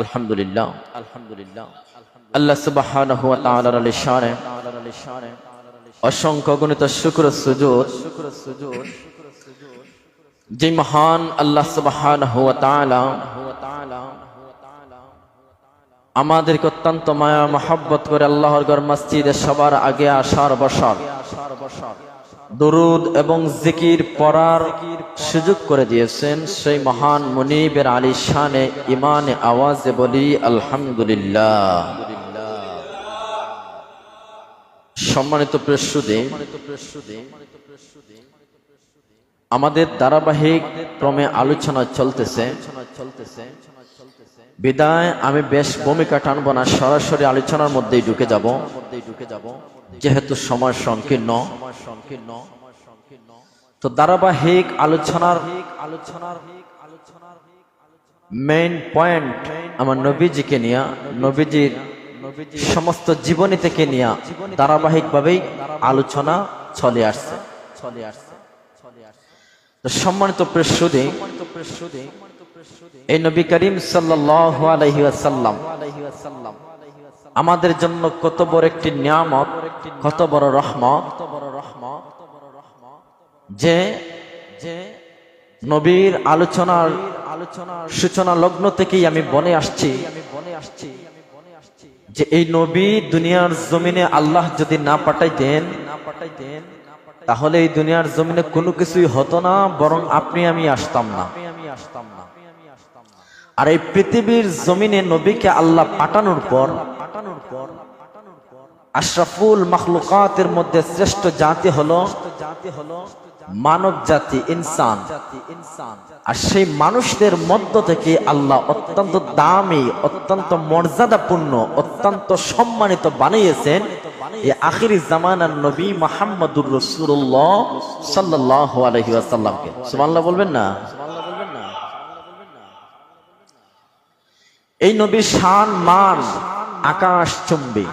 আলহামদুলিল্লাহ। আলহামদুলিল্লাহ আল্লাহ সুবহানাহু ওয়া তাআলার লিশানে অসংখ্য গণিত শুকর সুজুদ যে মহান আল্লাহ সুবহানাহু ওয়া তাআলা আমাদেরকে অত্যন্ত মায়া, মহব্বত করে আল্লাহর ঘর, মসজিদে সবার আগে আসার বসার দরুদ এবং জিকির পড়ার সুযোগ করে দিয়েছেন সেই মহান মুনিবের আলী শানে ইমানে আওয়াজে বলি, আলহামদুলিল্লাহ। সম্মানিত প্রস্তুদে আমাদের ধারাবাহিক ক্রমে আলোচনা চলতেছে। বিদায়, আমি বেশ ভূমিকা টানবো না, সরাসরি আলোচনার মধ্যেই ঢুকে যাব। যেহেতু সময় সংকীর্ণ, তো ধারাবাহিক আলোচনার আলোচনার মেইন পয়েন্ট আমার নবীজিকে নিয়ে, নবীজির সমস্ত জীবনী থেকে নিয়ে ধারাবাহিক ভাবেই আলোচনা চলে আসছে। চলে আসছে সম্মানিত এই নবী করিম ওয়াসাল্লাম আমাদের জন্য কত বড় একটি নিয়ামত, কত বড় রহমত যে যে নবীর আলোচনার আলোচনার সূচনা লগ্ন থেকেই আমি বনে আসছি। আমি বনে আসছি যে এই নবী দুনিয়ার জমিনে আল্লাহ যদি না পাঠাইতেন না পাঠাইতেন তাহলে এই দুনিয়ার জমিনে কোনো কিছুই হতো না, বরং আপনি আমি আসতাম না। আর এই পৃথিবীর জমিনে নবীকে আল্লাহ পাঠানোর পর আশরাফুল মখলুকাতের মধ্যে শ্রেষ্ঠ জাতি হলো জাতি হলো মানব জাতি ইনসান। আর সেই মানুষদের মধ্য থেকে আল্লাহ অত্যন্ত দামি, অত্যন্ত মর্যাদাপূর্ণ, অত্যন্ত সম্মানিত বানিয়েছেন এই আখিরি জামানার নবী মোহাম্মদুর রসুল্লাহ সাল্লাহ আলহি আসাল্লামকে সুমাল্লাহ বলবেন না? এই নবীর শান মান আকাশ চুম্বি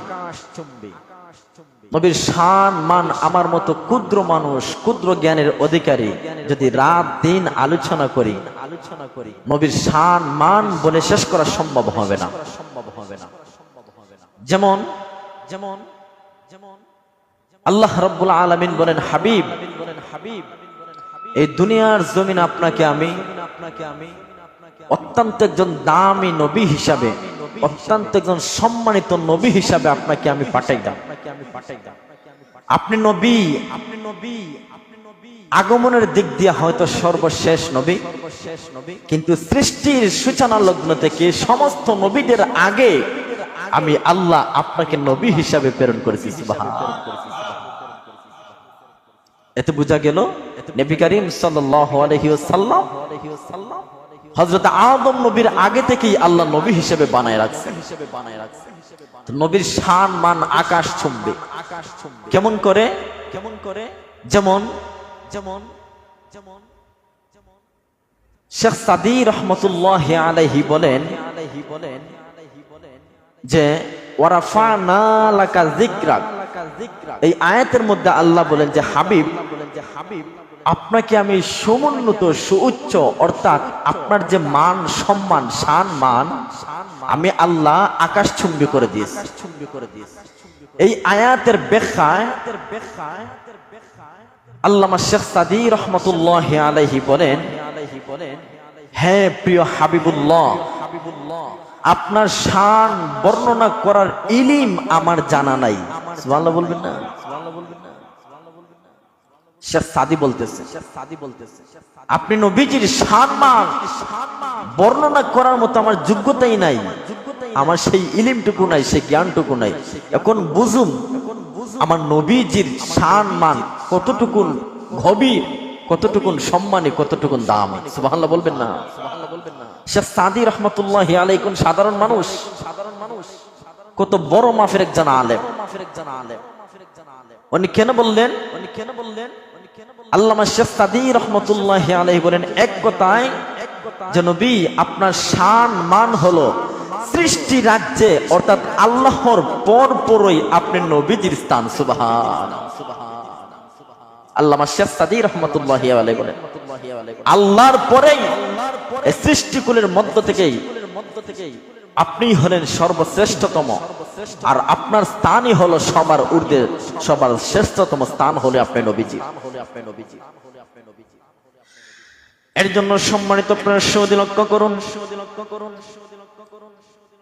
নবীর শান, মান, আমার মতো ক্ষুদ্র মানুষ, ক্ষুদ্র জ্ঞানের অধিকারী যদি রাত দিন আলোচনা করি আলোচনা করি নবীর শান, মান বলে শেষ করা সম্ভব হবে না। সম্ভব হবে না যেমন যেমন যেমন আল্লাহ রব্বুল আলমিন বলেন, হাবিব বলেন হাবিব এই দুনিয়ার জমিন আপনাকে আমি আপনাকে আমি অত্যন্ত একজন দামি নবী হিসাবে অত্যন্ত একজন সম্মানিত নবী হিসাবে আপনাকে আমি পাঠাই দাম। আপনি নবী আপনি নবী আগমনের দিক দিয়ে হয়তো সর্বশেষ নবী। কিন্তু সৃষ্টির সূচনা লগ্ন থেকে সমস্ত নবীদের আগে আমি আল্লাহ আপনাকে নবী হিসাবে প্রেরণ করেছি এতে বোঝা গেল, নবী করিম সাল্লাম হজরত আদম নবীর আগে থেকেই আল্লাহ নবী হিসেবে বানায় রাখছে। হিসেবে বানায় রাখছে নবীর শান, মান, আকাশ ছুমবে আকাশ ছুমবে কেমন করে? কেমন করে? যেমন যেমন যেমন শেখ সাদি রহমতুল্লাহ আলাইহি বলেন আলাইহি বলেন যে এই আয়াতের মধ্যে আল্লাহ বলেন যে হাবিব বলেন যে, হাবিব আপনাকে আমি সমুন্নত, সুউচ্চ, অর্থাৎ আপনার যে মান, সম্মান শান মান, আমি আল্লাহ আকাশ চুম্বি করে দিয়েছি। এই আয়াতের আল্লামা শেখ সাদি রহমতুল্লাহ আলাইহি বলেন হ্যাঁ প্রিয় হাবিবুল্লাহ হাবিবুল্লাহ আপনার শান বর্ণনা করার ইলিম আমার জানা নাই। বলবেন না বলবেন না? শেখ সাদি বলতেছে আপনি নবীজির সম্মান বর্ণনা করার মতো আমার যোগ্যতাই নাই। আমার সেই ইলিমটুকু নাই, সেই জ্ঞানটুকু নাই। এখন বুঝুম আমার নবীজির সম্মান কতটুকুন গভীর, কতটুকুন সম্মানী, কতটুকুন দাম। সুবহানাল্লাহ বলবেন না। শেখ সাদি রহমতুল্লাহ আলাইকুন সাধারণ মানুষ সাধারণ মানুষ কত বড় মাফের একজন আলেম। মাফের একজন আলেম উনি কেন বললেন উনি কেন বললেন? আল্লামা শেখ সাদি রহমতুল্লাহ আলহি বলেন, এক কথায় যে নবী, আপনার শান মান হলো সৃষ্টি রাজ্যে, অর্থাৎ আল্লাহর পর পরই আপনি নবীজির স্থান, সুবাহান। আল্লামা শেখ সাদি রহমতুল্লাহ আলাই বলেন, আল্লাহর পরেই সৃষ্টিকুলের মধ্য থেকেই মধ্য থেকেই আপনি হলেন সর্বশ্রেষ্ঠতম। আর আপনার স্থানই হলো সবার ঊর্ধ্বে, সবার শ্রেষ্ঠতম স্থান হলে আপনি নবীজি। এর জন্য সম্মানিত প্রসৌদি লক্ষ্য করুন।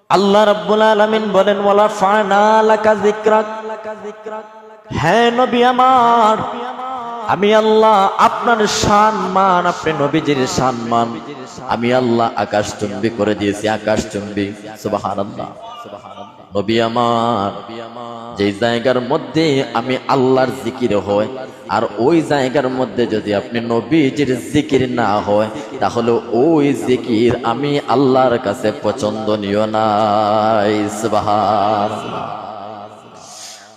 আল্লাহ রাব্বুল আলামিন বলেন, ওয়ালা ফানা লাকা যিকরাক। হ্যাঁ নবী আমার আমি আল্লাহ আপনার সম্মান, আপনি নবীজির সম্মান। আমি আল্লাহ আকাশ চুম্বি করে দিয়েছি আকাশ চুম্বি সুবহানাল্লাহ। নবী আমার যে জায়গার মধ্যে আমি আল্লাহর জিকির হয়, আর ওই জায়গার মধ্যে যদি আপনি নবীজির জিকির না হয়, তাহলে ওই জিকির আমি আল্লাহর কাছে পছন্দনীয় নাই। সুবহানাল্লাহ।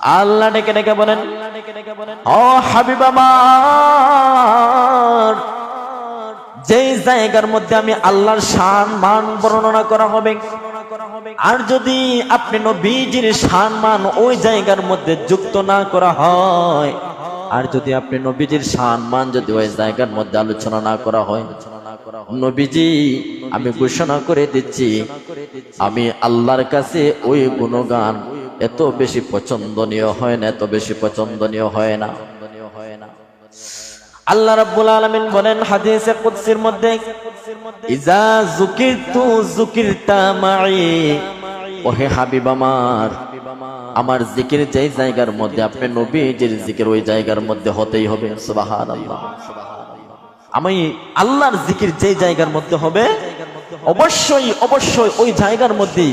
আল্লাহ ডেকে ডেকে বলেন, ও হাবিব আমার, যেই জায়গার মধ্যে আমি আল্লাহর শান মান বর্ণনা করা হবে, আর যদি আপনি নবীজির শান মান ওই জায়গার মধ্যে যুক্ত না করা হয়, আর যদি আপনি নবীজির শান মান যদি ওই জায়গার মধ্যে আলোচনা না করা হয়, নবীজি, আমি ঘোষণা করে দিচ্ছি, আমি আল্লাহর কাছে ওই গুণগান এত বেশি পছন্দনীয় হয় না, এত বেশি পছন্দনীয় হয় না। আল্লাহ রাব্বুল আলামিন বলেন হাদিসে কুদসির মধ্যে, ইজা যুকিরতু যুকিরতা মাই ওহে হাবিব আমার আমার জিকির যেই জায়গার মধ্যে, আপনি নবীজির জিকির ওই জায়গার মধ্যে হতেই হবে, সুবহানাল্লাহ। আমি আল্লাহর জিকির যেই জায়গার মধ্যে হবে, অবশ্যই অবশ্যই ওই জায়গার মধ্যে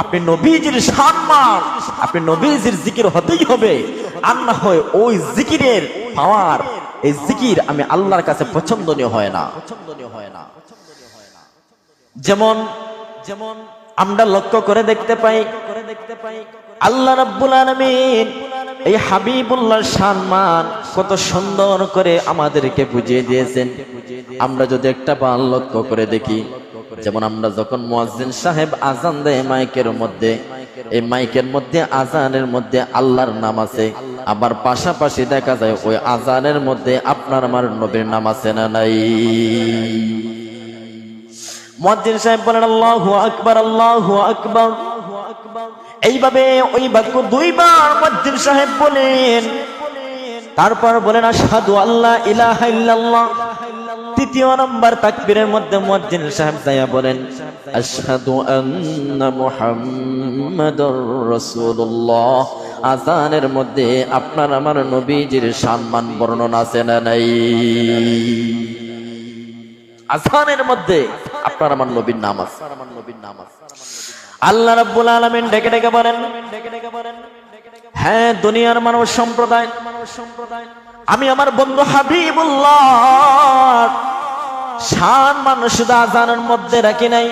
আপনি নবীজির সম্মান আপনি নবীজির জিকির হতেই হবে। আর না হয় ওই জিকিরের পাওয়ার, এই জিকির আমি আল্লাহর কাছে পছন্দনীয় হয় না। পছন্দনীয় হয় না যেমন যেমন আমরা লক্ষ্য করে দেখতে পাই করে দেখতে পাই, আল্লাহ রাব্বুল আলামিন এই হাবিবুল্লাহ সম্মান কত সুন্দর করে আমাদেরকে বুঝিয়ে দিয়েছেন। আমরা যদি একটা বাল লক্ষ্য করে দেখি, যেমন আমরা যখন মুয়াজ্জিন সাহেব আজান দেয় মাইকের মধ্যে, এই মাইকের মধ্যে আজানের মধ্যে আল্লাহর নাম আছে। আবার পাশাপাশি দেখা যায় ওই আজানের মধ্যে আপনার আমার নবীর নাম আছে না নাই? মুয়াজ্জিন সাহেব বলেন, আল্লাহু আকবার আল্লাহু আকবার। এইভাবে ওই বাক্য দুইবার মুয়াজ্জিন সাহেব বলেন। তারপর বলেন, আশহাদু আল্লাহ ইলাহা ইল্লাল্লাহ। তৃতীয় নম্বর তাকবীরের মধ্যে মুয়াজ্জিন সাহেব যায়া বলেন, আশহাদু আন্না মুহাম্মাদুর রাসূলুল্লাহ। আজানের মধ্যে আপনার আমার নবীজির সম্মান বর্ণনা আছে না নাই? আজানের মধ্যে আপনার আমার নবীর নাম আছে আমার নবীর নাম আছে। আল্লাহ রাব্বুল আলামিন ডেকে ডেকে বলেন হ্যাঁ দুনিয়ার মানব সম্প্রদায় মানব সম্প্রদায় আমি আমার বন্ধু হাবিবুল্লাহ। শান মানুষ আজানের মধ্যে রাখি নাই।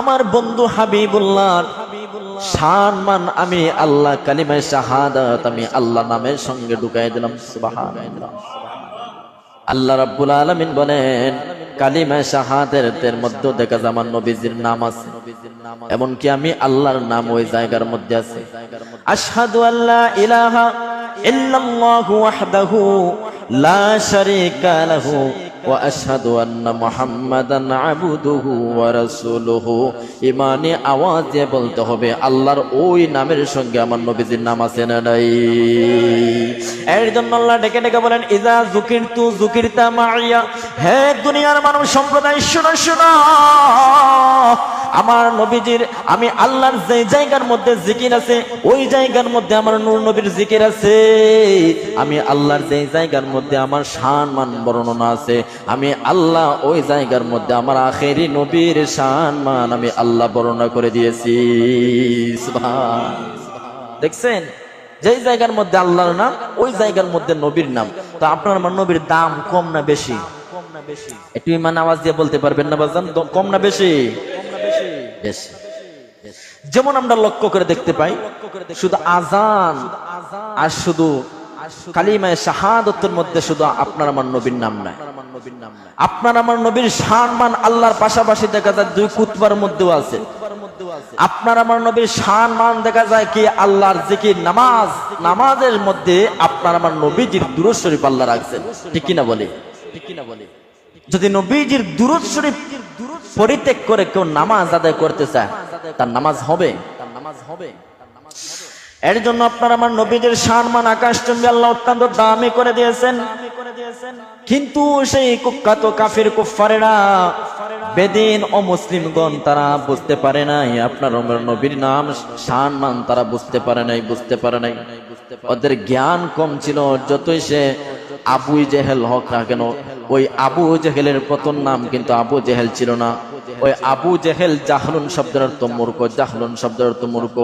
আমার বন্ধু হাবিবুল্লাহ, শান মান আমি আল্লাহ কালিমায় শাহাদাত, আমি আল্লাহ নামের সঙ্গে ঢুকাই দিলাম, সুবহানাল্লাহ। আল্লাহ রাব্বুল আলামিন বলেন কালিমা শাহাদাতের মধ্যে দেখা আমার নবীজির নাম আছে। এমনকি আমি আল্লাহর নাম ওই জায়গার মধ্যে আছে। আশহাদু আল্লা ইলাহা ইল্লাল্লাহু ওয়াহদাহু লা শারীকা লাহু ওয়া আশহাদু আন্না মুহাম্মাদান ওয়া রাসূলুহু। ইমানে বলতে হবে, আল্লাহর ওই নামের সঙ্গে আমার নবীজির নাম আছে না নাই? এর জন্য আল্লাহ ডেকে ডেকে বলেন ইজা যুকিরতু যুকিরতা মাইয়া। হে দুনিয়ার মানব সম্প্রদায়, শোনো শোনো। আমার নবীজির, আমি আল্লাহর যে জায়গার মধ্যে জিকির আছে, ওই জায়গার মধ্যে আমার নূর নবীর জিকির আছে। আমি আল্লাহর যে জায়গার মধ্যে আমার শান মান বর্ণনা আছে। আমি আল্লাহ ওই জায়গার মধ্যে আমার আখেরি নবীর শান মান আমি আল্লাহ বর্ণনা করে দিয়েছি। দেখছেন? যেই জায়গার মধ্যে আল্লাহর নাম, ওই জায়গার মধ্যে নবীর নাম। তো আপনার আমার নবীর দাম কম না বেশি কম না বেশি? একটু ইমান আওয়াজ দিয়ে বলতে পারবেন না বাজান? কম না বেশি? বেশি। যেমন আমরা লক্ষ্য করে দেখতে পাই শুধু আজান আর শুধু কালিমায় শাহাদতের মধ্যে শুধু আপনার আমার নবীর নাম নাই। আপনার আমার নবীর সম্মান আল্লাহর পাশাপাশি দেখা যায় দুই কুতবার মধ্যেও আছে। আপনার আমার নবীর সম্মান দেখা যায় কি আল্লাহর জিকির নামাজ নামাজের মধ্যে আপনার আমার নবীজির দুরুদ শরীফ আল্লাহ রাখছেন। ঠিক কিনা বলে? ঠিক কিনা বলে? যদি নবীজির দুরুদ শরীফ পরিত্যাগ করে কেউ নামাজ আদায় করতে চায়, তার নামাজ হবে। তার নামাজ হবে এর জন্য আপনার আমার নবীদের সম্মান আকাশ চন্দ্র আল্লাহ অত্যন্ত দামি করে দিয়েছেন। কিন্তু সেই কুখ্যাত কাফির কুফারেরা বেদিন ও মুসলিমগণ তারা বুঝতে পারে নাই, আপনার নবীর নাম সম্মান তারা বুঝতে পারে নাই, বুঝতে পারে নাই। ওদের জ্ঞান কম ছিল, যতই সে আবু জেহেল হক না কেন? ওই আবু জেহেলের প্রথম নাম কিন্তু আবু জেহেল ছিল না। ওই আবু জেহেল জাহলুন শব্দের অর্থ মূর্খ, জাহলুন শব্দের অর্থ মূর্খ।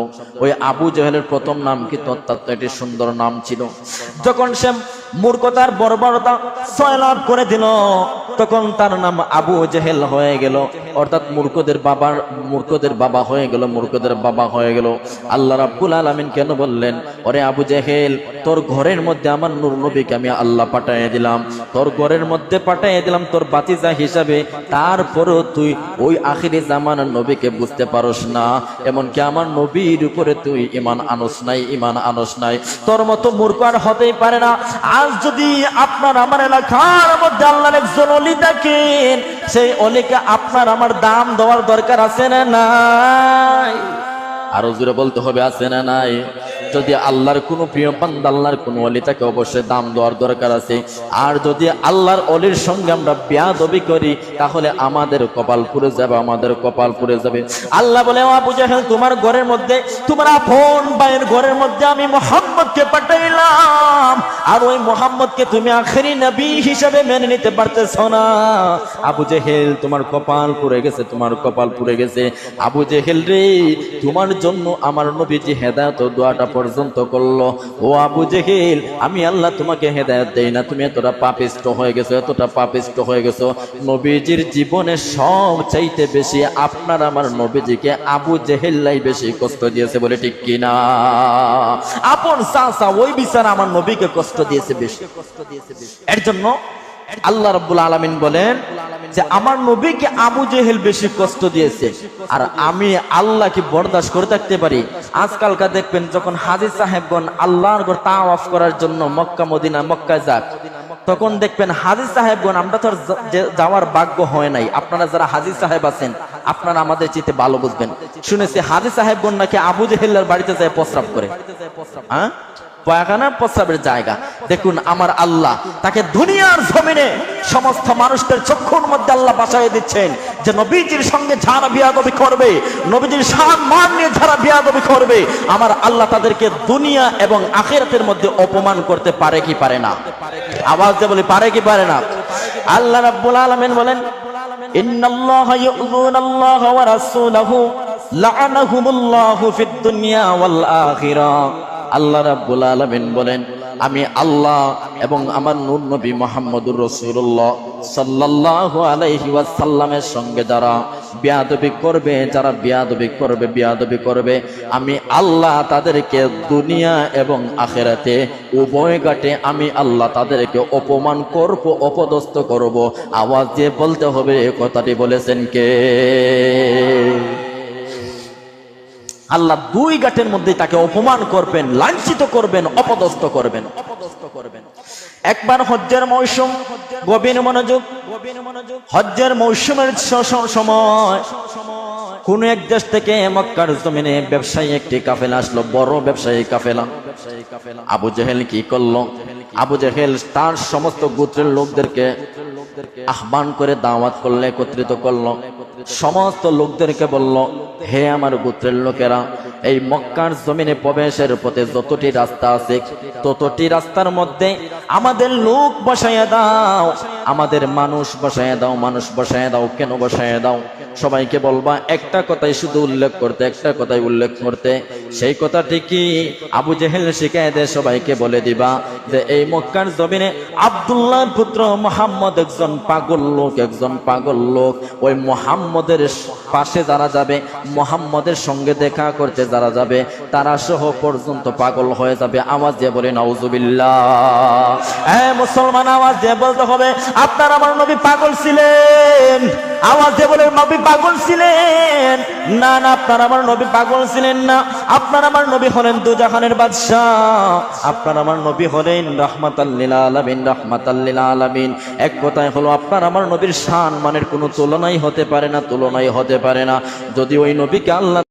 ওই আবু জেহেলের প্রথম নাম কিন্তু অত্যন্ত একটি সুন্দর নাম ছিল। যখন সে মূর্খতার বর্বরতা সয়লাভ করে দিল। তখন তার নাম আবু জেহেল হয়ে গেল। অর্থাৎ মূর্খদের বাবার, মূর্খদের বাবা হয়ে গেল, মূর্খদের বাবা হয়ে গেল। আল্লাহ রাব্বুল আলামিন কেন বললেন, ওরে আবু জেহেল, তোর ঘরের মধ্যে আমার নূর নবীকে আমি আল্লাহ পাঠিয়ে দিলাম। তোর ঘরের মধ্যে পাঠিয়ে দিলাম তোর বাতিজা হিসাবে। তারপরেও তুই ওই আখিরি জামানার নবীকে বুঝতে পারস না। এমনকি আমার নবীর উপরে তুই ইমান আনস নাই, ইমান আনস নাই। তোর মতো মূর্খ আর হতেই পারে না। আজ যদি আপনার আমার এলাকার মধ্যে আল্লাহর একজন অলি দেখেন, সেই অলিকে আপনার আমার দাম দেওয়ার দরকার আছে না নাই? আরও জোরে বলতে হবে, আছে না নাই? যদি আল্লাহর কোনো প্রিয় বান্দা, আল্লাহর কোনো অলি তাকে অবশ্যই দাম দেওয়ার দরকার আছে। আর যদি আল্লাহর অলির সঙ্গে আমরা বেয়াদবি করি, তাহলে আমাদের কপাল পুড়ে যাবে, আমাদের কপাল পুড়ে যাবে। আল্লাহ বলে আবু তোমার ঘরের মধ্যে, তোমার আপন ভাইয়ের ঘরের মধ্যে আমি মোহাম্মদকে পাঠাইলাম। আর ওই মোহাম্মদকে তুমি আখেরি নবী হিসাবে মেনে নিতে পারতেছ না। আবু জেহেল, তোমার কপাল পুড়ে গেছে, তোমার কপাল পুড়ে গেছে। আবু জেহেল রে, তোমার জন্য আমার নবীজি হেদায়ত দোয়াটা পর্যন্ত করল। ও আবু জেহেল, আমি আল্লাহ তোমাকে হেদায়ত দেই না, তুমি এতটা পাপিষ্ট হয়ে গেছো, এতটা পাপিষ্ট হয়ে গেছো। নবীজির জীবনে সব চাইতে বেশি আপনার আমার নবীজিকে আবু জেহেল্লাই বেশি কষ্ট দিয়েছে বলে ঠিক কিনা? আপন চাচা, ওই বিচার আমার নবীকে কষ্ট দিয়েছে বেশি। এর জন্য আল্লাহ রাব্বুল আলামিন বলেন যে আমার নবীকে আবু জেহেল বেশি কষ্ট দিয়েছে। আর আমি আল্লাহ কি বরদাস্ত করে থাকতে পারি। আজকালকার দেখবেন যখন হাজি সাহেবগণ আল্লাহর ঘর তাওয়াফ করার জন্য মক্কা, মদিনা, মক্কায় যাক, তখন দেখবেন হাজি সাহেবগণ, আমরা তো যাওয়ার ভাগ্য হয় নাই। আপনারা যারা হাজি সাহেব আছেন, আপনারা আমাদের চিতে ভালো বুঝবেন। শুনেছি হাজি সাহেবগণ নাকি আবু জেহেলের বাড়িতে যায় প্রস্রাব করে। হ্যাঁ? পায়খানা প্রস্রাবের জায়গা। দেখুন, আমার আল্লাহ তাকে দুনিয়ার জমিনে সমস্ত মানুষদের চক্ষুর মধ্যে আল্লাহ বাসায় দিচ্ছেন যে নবীজির সঙ্গে যারা বিয়াদবি করবে, নবীজির সম্মান নিয়ে যারা বিয়াদবি করবে, আমার আল্লাহ তাদেরকে দুনিয়া এবং আখেরাতের মধ্যে অপমান করতে পারে কি পারে না? আওয়াজ দিয়ে বলি, পারে কি পারে না? আল্লাহ রাব্বুল আলামিন বলেন, ইন্নাল্লাহা ইউযুনাল্লাহা ওয়া রাসূলাহু লাআনাহুমুল্লাহু ফিদ দুনিয়া ওয়াল আখিরাহ আল্লাহ রাব্বুল আলামিন বলেন, আমি আল্লাহ এবং আমার নূর নবী মোহাম্মদুর রসুল্লাহ সাল্লাল্লাহু আলাইহি ওয়াসাল্লামের সঙ্গে যারা বিয়াদবি করবে, যারা বিয়াদবি করবে বিয়াদবি করবে, আমি আল্লাহ তাদেরকে দুনিয়া এবং আখেরাতে উভয় ঘাটে আমি আল্লাহ তাদেরকে অপমান করব, অপদস্থ করব। আওয়াজ দিয়ে বলতে হবে কথাটি বলেছেন কে? আল্লাহ দুই গাটের মধ্যে তাকে অপমান করবেন, লাঞ্ছিত করবেন, অপদস্থ করবেন। অপদস্থ করবেন একবার হজ্জের মৌসুম, গভীর মনোযোগ, হজ্জের মৌসুমের সময়। কোন এক দেশ থেকে মক্কার জমিনে ব্যবসায়ী একটি কাফেলা আসলো, বড় ব্যবসায়ী কাফেলা। আবু জেহেল কি করল? আবু জেহেল তার সমস্ত গোত্রের লোকদেরকে আহ্বান করে দাওয়াত করলে একত্রিত করল। সমস্ত লোকদেরকে বলল, হে আমার গোত্রের লোকেরা, এই মক্কার জমিনে প্রবেশের পথে যতটি রাস্তা আছে, ততটি রাস্তার মধ্যে আমাদের লোক বসাইয়া দাও, আমাদের মানুষ বসাইয়া দাও, মানুষ বসাইয়া দাও, কেন বসাইয়া দাও? সবাইকে বলবা, একটা কথাই শুধু উল্লেখ করতে, একটা কথাই উল্লেখ করতে। সেই কথাটি কি আবু জেহেল শিখায় দে সবাইকে বলে দিবা যে, এই মক্কার জমিনে আব্দুল্লাহ পুত্র মোহাম্মদ একজন পাগল লোক, একজন পাগল লোক, ওই মোহাম্মদের পাশে যারা যাবে, মোহাম্মদের সঙ্গে দেখা করতে যারা যাবে, তারা সহ পর্যন্ত পাগল হয়ে যাবে। আওয়াজ দিয়ে বলে নাউজুবিল্লাহ। হ্যাঁ মুসলমান, আওয়াজ দিয়ে বলতে হবে, আপনার আমার নবী পাগল ছিলেন। আওয়াজ দিয়ে বলে নবী পাগল ছিলেন? না না, আপনার আমার নবী পাগল ছিলেন না। আপনার আমার নবী হলেন দুজাহানের বাদশাহ। আপনার আমার নবী হলেন রহমাতাল্লিল আলামিন রহমাতাল্লিল আলামিন। এক কথায় হলো, আপনার আমার নবীর শান মানের কোনো তুলনাই হতে পারে না, তুলনাই হতে পারে না। যদি ওই নবীকে আল্লাহ